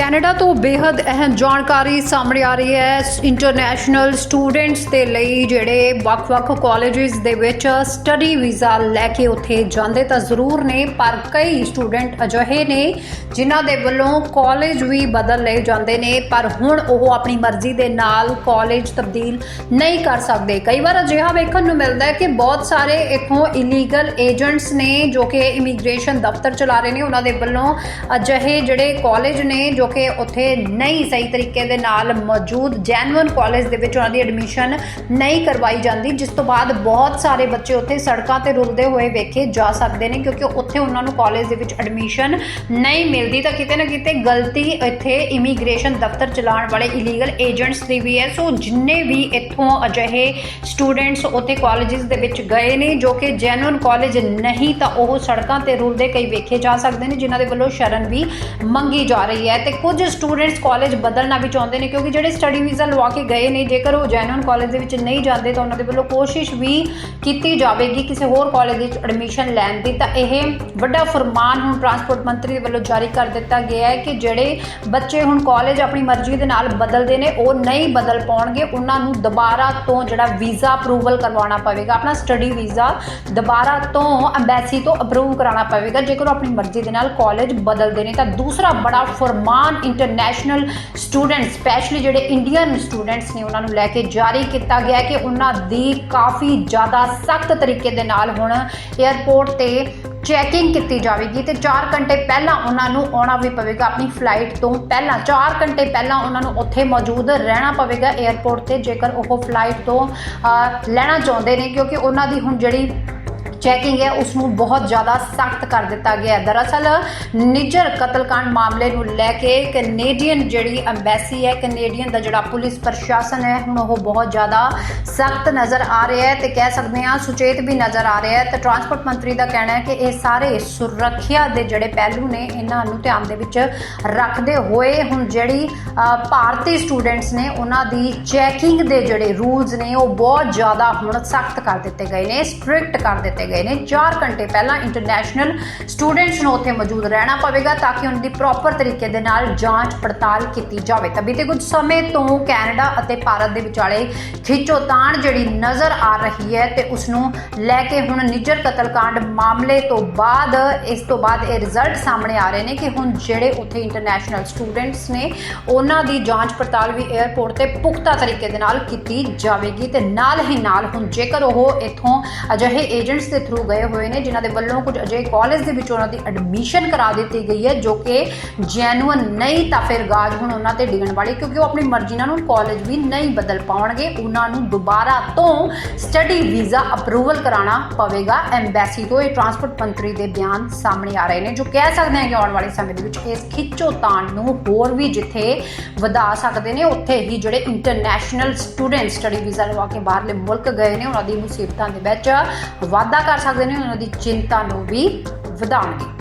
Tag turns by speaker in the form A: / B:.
A: Canada ਤੋਂ ਬੇहद ਅਹਿਮ ਜਾਣਕਾਰੀ ਸਾਹਮਣੇ ਆ ਰਹੀ ਹੈ। ਇੰਟਰਨੈਸ਼ਨਲ ਸਟੂਡੈਂਟਸ ਦੇ ਲਈ ਜਿਹੜੇ ਵੱਖ-ਵੱਖ ਕਾਲਜਿਸ ਦੇ ਵਿੱਚ ਸਟੱਡੀ ਵੀਜ਼ਾ ਲੈ ਕੇ ਉੱਥੇ ਜਾਂਦੇ ਤਾਂ ਜ਼ਰੂਰ ਨੇ, ਪਰ ਕਈ ਸਟੂਡੈਂਟ ਅਜਿਹੇ ਨੇ ਜਿਨ੍ਹਾਂ ਦੇ ਵੱਲੋਂ ਕਾਲਜ ਵੀ ਬਦਲ ਲਏ ਜਾਂਦੇ ਨੇ, ਪਰ ਹੁਣ ਉਹ ਆਪਣੀ ਮਰਜ਼ੀ ਦੇ ਨਾਲ ਕਾਲਜ ਤਬਦੀਲ ਨਹੀਂ ਕਰ ਸਕਦੇ। ਕਈ ਵਾਰ ਅਜਿਹਾ ਵੇਖਣ ਨੂੰ ਮਿਲਦਾ ਹੈ ਕਿ ਬਹੁਤ ਸਾਰੇ ਇਥੋਂ ਇਲੀਗਲ ਏਜੰਟਸ ਨੇ ਜੋ ਕਿ ਇਮੀਗ੍ਰੇਸ਼ਨ ਦਫ਼ਤਰ ਚਲਾ ਰਹੇ ਨੇ, ਉਹਨਾਂ ਦੇ ਵੱਲੋਂ ਅਜਿਹੇ ਜਿਹੜੇ ਕਾਲਜ ਨੇ ਜੋ ਕਿ ਉੱਥੇ ਨਹੀਂ ਸਹੀ ਤਰੀਕੇ ਦੇ ਨਾਲ ਮੌਜੂਦ ਜੈਨੂਇਨ ਕਾਲਜ ਦੇ ਵਿੱਚ ਉਹਨਾਂ ਦੀ ਐਡਮਿਸ਼ਨ ਨਹੀਂ ਕਰਵਾਈ ਜਾਂਦੀ, ਜਿਸ ਤੋਂ ਬਾਅਦ ਬਹੁਤ ਸਾਰੇ ਬੱਚੇ ਉੱਥੇ ਸੜਕਾਂ ਤੇ ਰੁਲਦੇ ਹੋਏ ਵੇਖੇ ਜਾ ਸਕਦੇ ਨੇ, ਕਿਉਂਕਿ ਉੱਥੇ ਉਹਨਾਂ ਨੂੰ ਕਾਲਜ ਦੇ ਵਿੱਚ ਐਡਮਿਸ਼ਨ ਨਹੀਂ ਮਿਲਦੀ। ਤਾਂ ਕਿਤੇ ਨਾ ਕਿਤੇ ਗਲਤੀ ਇੱਥੇ ਇਮੀਗ੍ਰੇਸ਼ਨ ਦਫ਼ਤਰ ਚਲਾਉਣ ਵਾਲੇ ਇਲੀਗਲ ਏਜੰਟਸ ਦੀ ਵੀ ਹੈ। ਸੋ ਜਿੰਨੇ ਵੀ ਇੱਥੋਂ ਅਜਿਹੇ ਸਟੂਡੈਂਟਸ ਉੱਥੇ ਕਾਲਜਸ ਦੇ ਵਿੱਚ ਗਏ ਨੇ, ਜੋ ਕਿ ਜੈਨੂਇਨ ਕਾਲਜ ਨਹੀਂ, ਤਾਂ ਉਹ ਸੜਕਾਂ ਤੇ ਰੁਲਦੇ ਕਈ ਵੇਖੇ ਜਾ ਸਕਦੇ ਨੇ, ਜਿਨ੍ਹਾਂ ਦੇ ਵੱਲੋਂ ਸ਼ਰਨ ਵੀ ਮੰਗੀ ਜਾ ਰਹੀ ਹੈ। ਤੇ ਕੁਝ ਸਟੂਡੈਂਟਸ ਕਾਲਜ ਬਦਲਣਾ ਵੀ ਚਾਹੁੰਦੇ ਨੇ, ਕਿਉਂਕਿ ਜਿਹੜੇ ਸਟੱਡੀ ਵੀਜ਼ਾ ਲਵਾ ਕੇ ਗਏ ਨੇ, ਜੇਕਰ ਉਹ ਜੈਨੂਇਨ ਕਾਲਜ ਦੇ ਵਿੱਚ ਨਹੀਂ ਜਾਂਦੇ ਤਾਂ ਉਹਨਾਂ ਦੇ ਵੱਲੋਂ ਕੋਸ਼ਿਸ਼ ਵੀ ਕੀਤੀ ਜਾਵੇਗੀ ਕਿਸੇ ਹੋਰ ਕਾਲਜ ਵਿੱਚ ਐਡਮਿਸ਼ਨ ਲੈਣ ਦੀ। ਤਾਂ ਇਹ ਵੱਡਾ ਫਰਮਾਨ ਹੁਣ ਟਰਾਂਸਪੋਰਟ ਮੰਤਰੀ ਦੇ ਵੱਲੋਂ ਜਾਰੀ ਕਰ ਦਿੱਤਾ ਗਿਆ ਹੈ ਕਿ ਜਿਹੜੇ ਬੱਚੇ ਹੁਣ ਕਾਲਜ ਆਪਣੀ ਮਰਜ਼ੀ ਦੇ ਨਾਲ ਬਦਲਦੇ ਨੇ, ਉਹ ਨਹੀਂ ਬਦਲ ਪਾਉਣਗੇ। ਉਹਨਾਂ ਨੂੰ ਦੁਬਾਰਾ ਤੋਂ ਜਿਹੜਾ ਵੀਜ਼ਾ ਅਪਰੂਵਲ ਕਰਵਾਉਣਾ ਪਵੇਗਾ, ਆਪਣਾ ਸਟੱਡੀ ਵੀਜ਼ਾ ਦੁਬਾਰਾ ਤੋਂ ਐਮਬੈਸੀ ਤੋਂ ਅਪਰੂਵ ਕਰਾਉਣਾ ਪਵੇਗਾ, ਜੇਕਰ ਉਹ ਆਪਣੀ ਮਰਜ਼ੀ ਦੇ ਨਾਲ ਕਾਲਜ ਬਦਲਦੇ ਨੇ। ਤਾਂ ਦੂਸਰਾ ਬੜਾ ਫਰਮਾਨ ਇੰਟਰਨੈਸ਼ਨਲ ਸਟੂਡੈਂਟ ਸਪੈਸ਼ਲੀ ਜਿਹੜੇ ਇੰਡੀਅਨ ਸਟੂਡੈਂਟਸ ਨੇ, ਉਹਨਾਂ ਨੂੰ ਲੈ ਕੇ ਜਾਰੀ ਕੀਤਾ ਗਿਆ ਕਿ ਉਹਨਾਂ ਦੀ ਕਾਫੀ ਜ਼ਿਆਦਾ ਸਖਤ ਤਰੀਕੇ ਦੇ ਨਾਲ ਹੁਣ 에ਅਰਪੋਰਟ ਤੇ ਚੈਕਿੰਗ ਕੀਤੀ ਜਾਵੇਗੀ ਤੇ 4 ਘੰਟੇ ਪਹਿਲਾਂ ਉਹਨਾਂ ਨੂੰ ਆਉਣਾ ਵੀ ਪਵੇਗਾ, ਆਪਣੀ ਫਲਾਈਟ ਤੋਂ ਪਹਿਲਾਂ। 4 ਘੰਟੇ ਪਹਿਲਾਂ ਉਹਨਾਂ ਨੂੰ ਉੱਥੇ ਮੌਜੂਦ ਰਹਿਣਾ ਪਵੇਗਾ 에ਅਰਪੋਰਟ ਤੇ, ਜੇਕਰ ਉਹ ਫਲਾਈਟ ਤੋਂ ਲੈਣਾ ਚਾਹੁੰਦੇ ਨੇ, ਕਿਉਂਕਿ ਉਹਨਾਂ ਦੀ ਹੁਣ ਜਿਹੜੀ ਚੈਕਿੰਗ ਹੈ ਉਸ ਨੂੰ ਬਹੁਤ ਜ਼ਿਆਦਾ ਸਖਤ ਕਰ ਦਿੱਤਾ ਗਿਆ ਹੈ। ਦਰਅਸਲ, ਨਿੱਜਰ ਕਤਲकांड ਮਾਮਲੇ ਨੂੰ ਲੈ ਕੇ ਕੈਨੇਡੀਅਨ ਜਿਹੜੀ ਐਮਬੈਸੀ ਹੈ, ਕੈਨੇਡੀਅਨ ਦਾ ਜਿਹੜਾ ਪੁਲਿਸ ਪ੍ਰਸ਼ਾਸਨ ਹੈ, ਹੁਣ ਉਹ ਬਹੁਤ ਜ਼ਿਆਦਾ ਸਖਤ ਨਜ਼ਰ ਆ ਰਿਹਾ ਹੈ ਤੇ ਕਹਿ ਸਕਦੇ ਹਾਂ, ਸੁਚੇਤ ਵੀ ਨਜ਼ਰ ਆ ਰਿਹਾ ਹੈ। ਤੇ ਟਰਾਂਸਪੋਰਟ ਮੰਤਰੀ ਦਾ ਕਹਿਣਾ ਹੈ ਕਿ ਇਹ ਸਾਰੇ ਸੁਰੱਖਿਆ ਦੇ ਜਿਹੜੇ ਪਹਿਲੂ ਨੇ, ਇਹਨਾਂ ਨੂੰ ਧਿਆਨ ਦੇ ਵਿੱਚ ਰੱਖਦੇ ਹੋਏ ਹੁਣ ਜਿਹੜੀ ਭਾਰਤੀ ਸਟੂਡੈਂਟਸ ਨੇ, ਉਹਨਾਂ ਦੀ ਚੈਕਿੰਗ ਦੇ ਜਿਹੜੇ ਰੂਲਸ ਨੇ, ਉਹ ਬਹੁਤ ਜ਼ਿਆਦਾ ਹੁਣ ਸਖਤ ਕਰ ਦਿੱਤੇ ਗਏ ਨੇ ਸਟ੍ਰਿਕਟ ਕਰ ਦਿੱਤੇ ਗਏ ਨੇ। 4 ਘੰਟੇ ਪਹਿਲਾਂ ਇੰਟਰਨੈਸ਼ਨਲ ਸਟੂਡੈਂਟਸ ਨੂੰ ਉੱਥੇ ਮੌਜੂਦ ਰਹਿਣਾ ਪਵੇਗਾ ਤਾਂ ਕਿ ਉਹਨਾਂ ਦੀ ਪ੍ਰੋਪਰ ਤਰੀਕੇ ਦੇ ਨਾਲ ਜਾਂਚ ਪੜਤਾਲ ਕੀਤੀ ਜਾਵੇ। ਤਾਂ ਬੀਤੇ ਕੁਝ ਸਮੇਂ ਤੋਂ ਕੈਨੇਡਾ ਅਤੇ ਭਾਰਤ ਦੇ ਵਿਚਾਲੇ ਖਿੱਚੋਤਾਣ ਜਿਹੜੀ ਨਜ਼ਰ ਆ ਰਹੀ ਹੈ ਤੇ ਉਸ ਨੂੰ ਲੈ ਕੇ ਹੁਣ ਨਿੱਜਰ ਕਤਲकांड ਮਾਮਲੇ ਤੋਂ ਬਾਅਦ, ਇਸ ਤੋਂ ਬਾਅਦ ਇਹ ਰਿਜ਼ਲਟ ਸਾਹਮਣੇ ਆ ਰਹੇ ਨੇ ਕਿ ਹੁਣ ਜਿਹੜੇ ਉੱਥੇ ਇੰਟਰਨੈਸ਼ਨਲ ਸਟੂਡੈਂਟਸ ਨੇ, ਉਹਨਾਂ ਦੀ ਜਾਂਚ ਪੜਤਾਲ ਵੀ 에ਅਰਪੋਰਟ ਤੇ ਪੁਖਤਾ ਤਰੀਕੇ ਦੇ ਨਾਲ ਕੀਤੀ ਜਾਵੇਗੀ ਤੇ ਨਾਲ ਹੀ ਨਾਲ ਹੁਣ ਜੇਕਰ ਉਹ ਇਥੋਂ ਅਜਿਹੇ ਏਜੰਟਸ ਥਰੂ ਗਏ ਹੋਏ ਨੇ, ਜਿਨ੍ਹਾਂ ਦੇ ਵੱਲੋਂ ਕੁਝ ਅਜਿਹੇ ਕਾਲਜ ਦੇ ਵਿੱਚ ਉਹਨਾਂ ਦੀ ਐਡਮਿਸ਼ਨ ਕਰਾ ਦਿੱਤੀ ਗਈ ਹੈ, ਜੋ ਕਿ ਜੈਨੂਅਨ ਨਹੀਂ ਤਾਂ ਫਿਰ ਗਾਜ ਹੁਣ ਉਹਨਾਂ ਤੇ ਡਿੱਗਣ ਵਾਲੀ ਕਿਉਂਕਿ ਉਹ ਆਪਣੀ ਮਰਜ਼ੀ ਨਾਲ ਹੁਣ ਕਾਲਜ ਵੀ ਨਹੀਂ ਬਦਲ ਪਾਉਣਗੇ। ਉਹਨਾਂ ਨੂੰ ਦੁਬਾਰਾ ਤੋਂ ਸਟੱਡੀ ਵੀਜ਼ਾ ਅਪਰੂਵਲ ਕਰਾਉਣਾ ਪਵੇਗਾ। ਐਮਬੈਸੀ ਤੋਂ ਇਹ ਟਰਾਂਸਪੋਰਟ ਮੰਤਰੀ ਦੇ ਬਿਆਨ ਸਾਹਮਣੇ ਆ ਰਹੇ ਨੇ, ਜੋ ਕਹਿ ਸਕਦੇ ਹਾਂ ਕਿ ਆਉਣ ਵਾਲੇ ਸਮੇਂ ਦੇ ਵਿੱਚ ਇਸ ਖਿੱਚੋ ਤਾਣ ਨੂੰ ਹੋਰ ਵੀ ਜਿੱਥੇ ਵਧਾ ਸਕਦੇ ਨੇ, ਉੱਥੇ ਹੀ ਜਿਹੜੇ ਇੰਟਰਨੈਸ਼ਨਲ ਸਟੂਡੈਂਟ ਸਟੱਡੀ ਵੀਜ਼ਾ ਲਵਾ ਕੇ ਬਾਹਰਲੇ ਮੁਲਕ ਗਏ ਨੇ, ਉਹਨਾਂ ਦੀ ਮੁਸੀਬਤਾਂ ਦੇ ਵਿੱਚ ਵਾਧਾ ਕਰ ਸਕਦੇ ਨੇ ਉਹਨਾਂ ਦੀ ਚਿੰਤਾ ਨੂੰ ਵੀ ਵਧਾਉਣਗੇ।